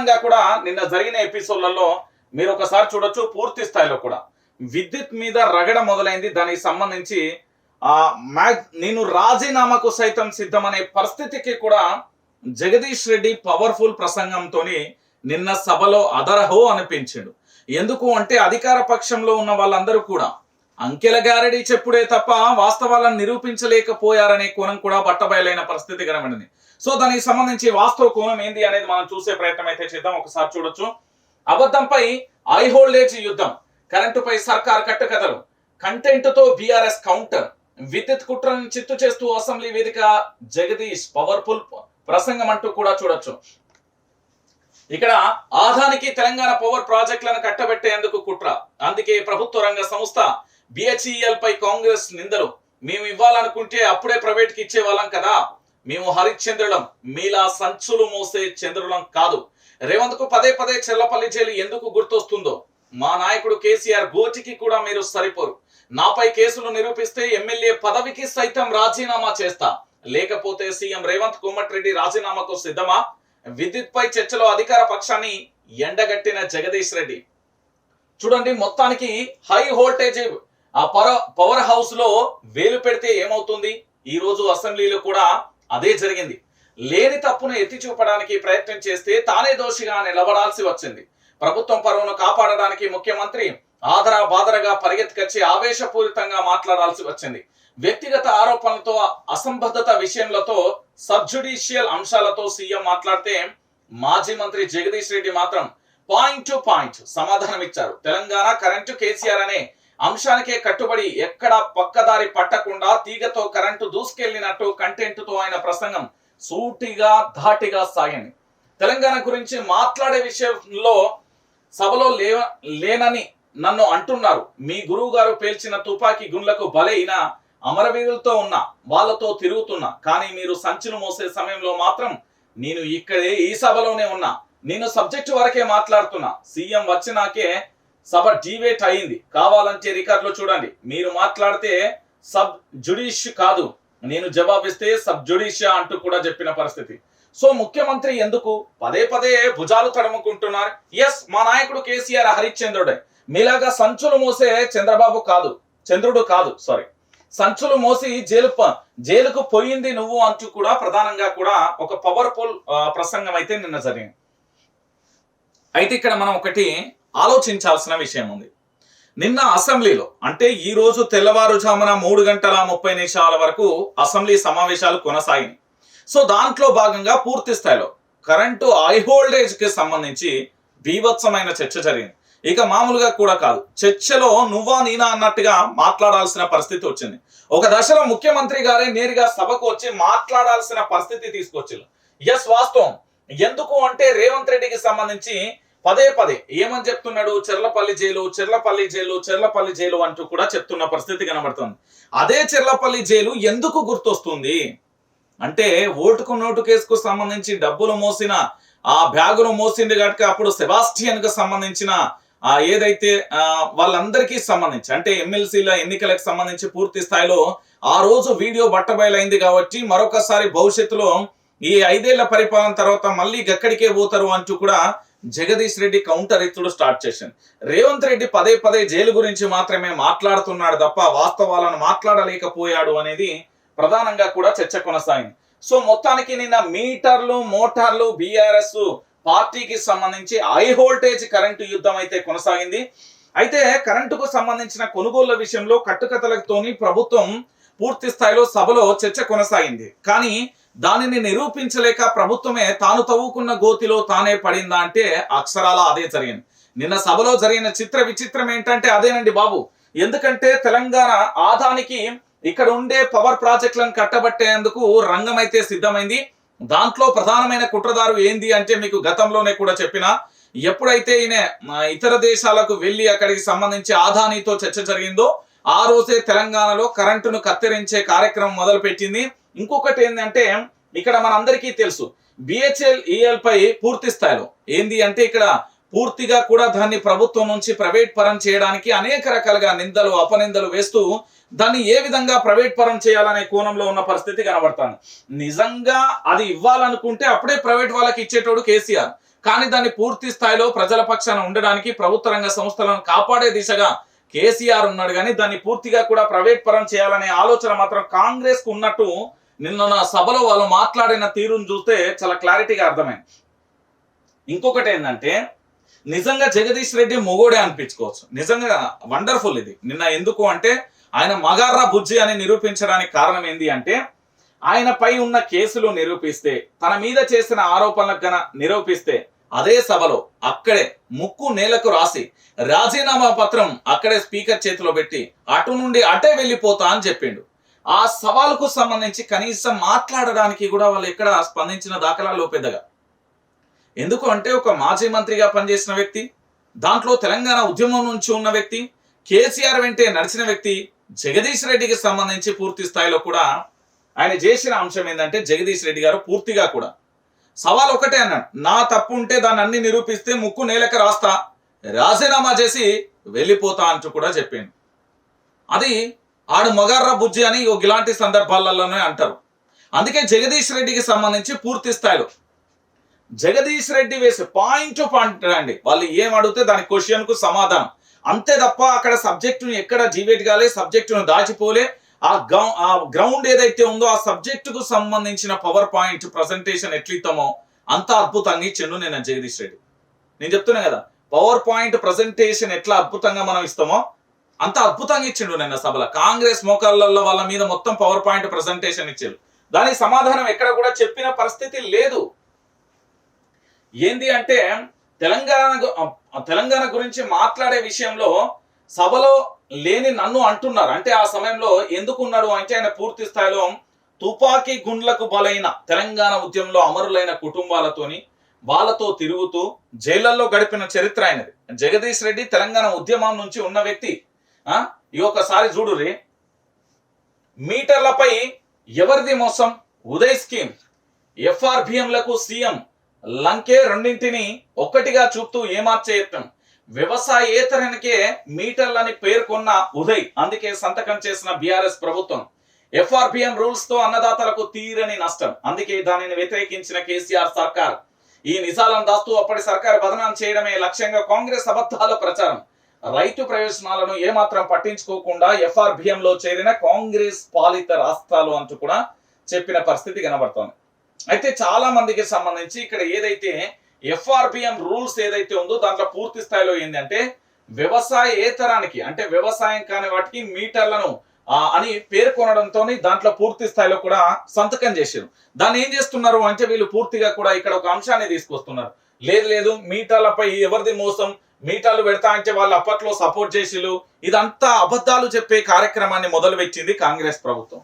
ప్రధానంగా కూడా నిన్న జరిగిన ఎపిసోడ్లలో మీరు ఒకసారి చూడొచ్చు పూర్తి స్థాయిలో కూడా. విద్యుత్ మీద రగడ మొదలైంది. దానికి సంబంధించి ఆ మ్యాగ్ నేను రాజీనామాకు సైతం సిద్ధమనే పరిస్థితికి కూడా జగదీష్ రెడ్డి పవర్ఫుల్ ప్రసంగంతోని నిన్న సభలో అదరహో అనిపించాడు. ఎందుకు అంటే అధికార పక్షంలో ఉన్న వాళ్ళందరూ కూడా అంకెల గారడి చెప్పుడే తప్ప వాస్తవాలను నిరూపించలేకపోయారనే కోణం కూడా బట్టబయలైన పరిస్థితి కనబడింది. సో దానికి సంబంధించి వాస్తవ కోణం ఏంది అనేది మనం చూసే ప్రయత్నం అయితే చేద్దాం. ఒకసారి చూడొచ్చు. అబద్ధంపై ఐ హోల్డేజ్ యుద్ధం. కరెంటుపై సర్కార్ కట్టుకథలు. కంటెంట్తో బీఆర్ఎస్ కౌంటర్. విద్యుత్ కుట్రను చిత్తు చేస్తూ అసెంబ్లీ వేదిక జగదీష్. పవర్ఫుల్ ప్రసంగం అంటూ కూడా చూడొచ్చు. ఇక్కడ ఆదానికి తెలంగాణ పవర్ ప్రాజెక్టులను కట్టబెట్టేందుకు కుట్ర. అందుకే ప్రభుత్వ రంగ సంస్థ బిహెచ్ఈఎల్ పై కాంగ్రెస్ నిందలు. మేము ఇవ్వాలనుకుంటే అప్పుడే ప్రైవేట్కి ఇచ్చే వాళ్ళం కదా. మేము హరిశ్చంద్రులం మీలా సంచులు మోసే చంద్రులం కాదు. రేవంత్కు పదే పదే చెల్లపల్లి జైలు ఎందుకు గుర్తొస్తుందో? మా నాయకుడు కేసీఆర్ గోటికి కూడా మీరు సరిపోరు. నాపై కేసులు నిరూపిస్తే ఎమ్మెల్యే పదవికి సైతం రాజీనామా చేస్తా. లేకపోతే సీఎం రేవంత్ కోమటిరెడ్డి రాజీనామాకు సిద్ధమా? విద్యుత్ పై చర్చలో అధికార పక్షాన్ని ఎండగట్టిన జగదీష్ రెడ్డి. చూడండి మొత్తానికి హై వోల్టేజ్ ఆ పవర్ హౌస్లో వేలు పెడితే ఏమవుతుంది? ఈ రోజు అసెంబ్లీలో కూడా అదే జరిగింది. లేని తప్పును ఎత్తి చూపడానికి ప్రయత్నం చేస్తే తానే దోషిగా నిలబడాల్సి వచ్చింది. ప్రభుత్వం పరువును కాపాడడానికి ముఖ్యమంత్రి ఆదరా బాదరగా పరిగెత్తుకొచ్చి ఆవేశపూరితంగా మాట్లాడాల్సి వచ్చింది. వ్యక్తిగత ఆరోపణలతో అసంబద్ధత విషయంలతో సబ్జుడిషియల్ అంశాలతో సీఎం మాట్లాడితే మాజీ మంత్రి జగదీష్ రెడ్డి మాత్రం పాయింట్ టు పాయింట్ సమాధానం ఇచ్చారు తెలంగాణ కరెంటు కేసీఆర్ అనే అంశానికే కట్టుబడి ఎక్కడ పక్కదారి పట్టకుండా తీగతో కరెంటు దూసుకెళ్ళినట్టు కంటెంట్తో ఆయన ప్రసంగం సూటిగా ధాటిగా సాగింది. తెలంగాణ గురించి మాట్లాడే విషయంలో సభలో లే లేనని నన్ను అంటున్నారు. మీ గురువు గారు పేల్చిన తుపాకీ గుండ్లకు బలైన అమరవీరులతో ఉన్నా వాళ్ళతో తిరుగుతున్నా కానీ మీరు సంచులు మోసే సమయంలో మాత్రం నేను ఇక్కడే ఈ సభలోనే ఉన్నా. నేను సబ్జెక్టు వరకే మాట్లాడుతున్నా. సీఎం వచ్చినాకే సభ డివేట్ అయింది. కావాలంటే రికార్డులో చూడండి. మీరు మాట్లాడితే సబ్ జుడిష్ కాదు. నేను జవాబిస్తే సబ్ జుడిషియా అంటూ కూడా చెప్పిన పరిస్థితి. సో ముఖ్యమంత్రి ఎందుకు? పదే పదే భుజాలు తడుముకుంటున్నారు. ఎస్ మా నాయకుడు కేసీఆర్ హరిశ్చంద్రుడే. మీలాగా సంచులు మోసే చంద్రబాబు కాదు. చంద్రుడు కాదు సారీ సంచులు మోసి జైలు జైలుకు పోయింది నువ్వు అంటూ కూడా ప్రధానంగా కూడా ఒక పవర్ఫుల్ ప్రసంగం అయితే నిన్న జరిగింది. అయితే ఇక్కడ మనం ఒకటి ఆలోచించాల్సిన విషయం ఉంది. నిన్న అసెంబ్లీలో అంటే ఈ రోజు తెల్లవారుజామున మూడు గంటల ముప్పై నిమిషాల వరకు అసెంబ్లీ సమావేశాలు కొనసాగినాయి. సో దాంట్లో భాగంగా పూర్తి స్థాయిలో కరెంటు హై వోల్టేజ్కి సంబంధించి బీభత్సమైన చర్చ జరిగింది. ఇక మామూలుగా కూడా కాదు. చర్చలో నువ్వా నేనా అన్నట్టుగా మాట్లాడాల్సిన పరిస్థితి వచ్చింది. ఒక దశలో ముఖ్యమంత్రి గారే నేరుగా సభకు వచ్చి మాట్లాడాల్సిన పరిస్థితి తీసుకొచ్చారు ఎస్ వాస్తవం. ఎందుకు అంటే రేవంత్ రెడ్డికి సంబంధించి పదే పదే ఏమని చెప్తున్నాడు? Cherlapalli jail Cherlapalli jail Cherlapalli jail అంటూ కూడా చెప్తున్న పరిస్థితి కనబడుతుంది. అదే చెర్లపల్లి జైలు ఎందుకు గుర్తొస్తుంది? అంటే ఓటుకు నోటు కేసుకు సంబంధించి డబ్బులు మోసిన ఆ బ్యాగులు మోసింది కనుక అప్పుడు సెబాస్టియన్కు సంబంధించిన ఆ ఏదైతే ఆ, వాళ్ళందరికీ సంబంధించి అంటే ఎమ్మెల్సీల ఎన్నికలకు సంబంధించి పూర్తి స్థాయిలో ఆ రోజు వీడియో బట్టబయలైంది కాబట్టి మరొకసారి భవిష్యత్తులో ఈ ఐదేళ్ళ పరిపాలన తర్వాత మళ్ళీ గక్కడికే పోతారు అంటూ కూడా జగదీష్ రెడ్డి కౌంటర్ ఇచ్చుడు స్టార్ట్ చేసింది. రేవంత్ రెడ్డి పదే పదే జైలు గురించి మాత్రమే మాట్లాడుతున్నాడు తప్ప వాస్తవాలను మాట్లాడలేకపోయాడు అనేది ప్రధానంగా కూడా చర్చ కొనసాగింది. సో మొత్తానికి నిన్న మీటర్లు మోటార్లు బీఆర్ఎస్ పార్టీకి సంబంధించి హై వోల్టేజ్ కరెంటు యుద్ధం అయితే కొనసాగింది. అయితే కరెంటుకు సంబంధించిన కొనుగోళ్ళ విషయంలో కట్టుకథలతోని ప్రభుత్వం పూర్తి స్థాయిలో సభలో చర్చ కొనసాగింది. కానీ దానిని నిరూపించలేక ప్రభుత్వమే తాను తవ్వుకున్న గోతిలో తానే పడిందా అంటే అక్షరాల అదే జరిగింది. నిన్న సభలో జరిగిన చిత్ర విచిత్రం ఏంటంటే అదేనండి బాబు. ఎందుకంటే తెలంగాణ ఆదానికి ఇక్కడ ఉండే పవర్ ప్రాజెక్టులను కట్టబట్టేందుకు రంగం అయితే సిద్ధమైంది. దాంట్లో ప్రధానమైన కుట్రదారు ఏంది అంటే మీకు గతంలోనే కూడా చెప్పిన ఎప్పుడైతే ఈయన ఇతర దేశాలకు వెళ్ళి అక్కడికి సంబంధించి ఆదానితో చర్చ జరిగిందో ఆ రోజే తెలంగాణలో కరెంటును కత్తిరించే కార్యక్రమం మొదలు పెట్టింది ఇంకొకటి ఏంటంటే ఇక్కడ మనందరికీ తెలుసు బిహెచ్ఎల్ ఈఎల్ పై పూర్తి స్థాయిలో ఏంది అంటే ఇక్కడ పూర్తిగా కూడా దాన్ని ప్రభుత్వం నుంచి ప్రైవేట్ పరం చేయడానికి అనేక రకాలుగా నిందలు అపనిందలు వేస్తూ దాన్ని ఏ విధంగా ప్రైవేట్ పరం చేయాలనే కోణంలో ఉన్న పరిస్థితి కనబడతాను నిజంగా అది ఇవ్వాలనుకుంటే అప్పుడే ప్రైవేట్ వాళ్ళకి ఇచ్చేటోడు కేసీఆర్. కానీ దాన్ని పూర్తి స్థాయిలో ప్రజల పక్షాన ఉండడానికి ప్రభుత్వ రంగ సంస్థలను కాపాడే దిశగా కేసీఆర్ ఉన్నాడు. కానీ దాన్ని పూర్తిగా కూడా ప్రైవేట్ పరం చేయాలనే ఆలోచన మాత్రం కాంగ్రెస్కు ఉన్నట్టు నిన్న నా సభలో వాళ్ళు మాట్లాడిన తీరును చూస్తే చాలా క్లారిటీగా అర్థమైంది. ఇంకొకటి ఏంటంటే నిజంగా జగదీష్ రెడ్డి మొగోడే అనిపించుకోవచ్చు. నిజంగా వండర్ఫుల్ ఇది. నిన్న ఎందుకు అంటే ఆయన మగార్రా బుజ్జి అని నిరూపించడానికి కారణం ఏంది అంటే ఆయనపై ఉన్న కేసులు నిరూపిస్తే తన మీద చేసిన ఆరోపణలకు గన నిరూపిస్తే అదే సభలో అక్కడే ముక్కు నేలకు రాసి రాజీనామా పత్రం అక్కడే స్పీకర్ చేతిలో పెట్టి అటు నుండి అటే వెళ్ళిపోతా అని చెప్పిండు. ఆ సవాలుకు సంబంధించి కనీసం మాట్లాడడానికి కూడా వాళ్ళు ఎక్కడ స్పందించిన దాఖలాలు పెద్దగా. ఎందుకు అంటే ఒక మాజీ మంత్రిగా పనిచేసిన వ్యక్తి దాంట్లో తెలంగాణ ఉద్యమం నుంచి ఉన్న వ్యక్తి కేసీఆర్ వెంటే నడిచిన వ్యక్తి జగదీష్ రెడ్డికి సంబంధించి పూర్తి స్థాయిలో కూడా ఆయన చేసిన అంశం ఏంటంటే జగదీష్ రెడ్డి గారు పూర్తిగా కూడా. సవాల్ ఒకటే అన్నాడు నా తప్పు ఉంటే దాన్ని అన్ని నిరూపిస్తే ముక్కు నేలక రాస్తా రాజీనామా చేసి వెళ్ళిపోతా అంటూ కూడా చెప్పాను అది ఆడు మొగార్రా బుజ్జి అని ఒక ఇలాంటి సందర్భాలలోనే అంటారు. అందుకే జగదీష్ రెడ్డికి సంబంధించి పూర్తి స్థాయిలో. జగదీష్ రెడ్డి వేసే పాయింట్ టు పాయింట్ అండి. వాళ్ళు ఏం అడిగితే దాని క్వశ్చన్కు సమాధానం. అంతే తప్ప అక్కడ సబ్జెక్టును ఎక్కడ జీవేట్ కాలే సబ్జెక్టును దాచిపోలే. ఆ గౌ ఆ గ్రౌండ్ ఏదైతే ఉందో ఆ సబ్జెక్టుకు సంబంధించిన పవర్ పాయింట్ ప్రజెంటేషన్ ఎట్లిస్తామో అంత అద్భుతంగా ఇచ్చిండు నేను జగదీష్ రెడ్డి. నేను చెప్తున్నా కదా పవర్ పాయింట్ ప్రజెంటేషన్ ఎట్లా అద్భుతంగా మనం ఇస్తామో అంత అద్భుతంగా ఇచ్చిండు నిన్న సభలో. కాంగ్రెస్ మోకాళ్ళల్లో వాళ్ళ మీద మొత్తం పవర్ పాయింట్ ప్రజెంటేషన్ ఇచ్చారు దానికి సమాధానం ఎక్కడ కూడా చెప్పిన పరిస్థితి లేదు. ఏంది అంటే తెలంగాణ తెలంగాణ గురించి మాట్లాడే విషయంలో సభలో లేని నన్ను అంటున్నారు. అంటే ఆ సమయంలో ఎందుకు ఉన్నాడు అంటే ఆయన పూర్తి స్థాయిలో తుపాకీ గుండ్లకు బలైన తెలంగాణ ఉద్యమంలో అమరులైన కుటుంబాలతోని వాళ్ళతో తిరుగుతూ జైళ్ళలో గడిపిన చరిత్ర ఆయనది. జగదీష్ రెడ్డి తెలంగాణ ఉద్యమం నుంచి ఉన్న వ్యక్తి. ఈ ఒకసారి చూడుర్రి మీటర్లపై ఎవరిది మోసం? ఉదయ్ స్కీమ్. ఎఫ్ఆర్బిఎంలకు సీఎం లంకే రెండింటిని ఒక్కటిగా చూపుతూ ఏమార్చే యత్నం. వ్యవసాయేతరనికే మీటర్లని పేర్కొన్న ఉదయ్ అందుకే సంతకం చేసిన బీఆర్ఎస్ ప్రభుత్వం. ఎఫ్ఆర్బిఎం రూల్స్తో అన్నదాతలకు తీరని నష్టం. అందుకే దానిని వ్యతిరేకించిన కేసీఆర్ సర్కార్. ఈ నిజాలను దాస్తూ అప్పటి సర్కార్ బదనాం చేయడమే లక్ష్యంగా కాంగ్రెస్ అబద్ధాల ప్రచారం. రైతు ప్రయోజనాలను ఏమాత్రం పట్టించుకోకుండా ఎఫ్ఆర్బిఎం లో చేరిన కాంగ్రెస్ పాలిత రాష్ట్రాలు అంటూ కూడా చెప్పిన పరిస్థితి కనబడుతోంది. అయితే చాలా మందికి సంబంధించి ఇక్కడ ఏదైతే ఎఫ్ఆర్బిఎం రూల్స్ ఏదైతే ఉందో దాంట్లో పూర్తి స్థాయిలో ఏంటంటే వ్యవసాయేతరానికి అంటే వ్యవసాయం కాని వాటికి మీటర్లను అని పేర్కొనడంతో దాంట్లో పూర్తి స్థాయిలో కూడా సంతకం చేశారు. దాన్ని ఏం చేస్తున్నారు అంటే వీళ్ళు పూర్తిగా కూడా ఇక్కడ ఒక అంశాన్ని తీసుకొస్తున్నారు. లేదు లేదు మీటాలపై ఎవరిది మోసం? మీటాలు పెడతా అంటే వాళ్ళు అప్పట్లో సపోర్ట్ చేసిలు ఇదంతా అబద్ధాలు చెప్పే కార్యక్రమాన్ని మొదలుపెట్టింది కాంగ్రెస్ ప్రభుత్వం.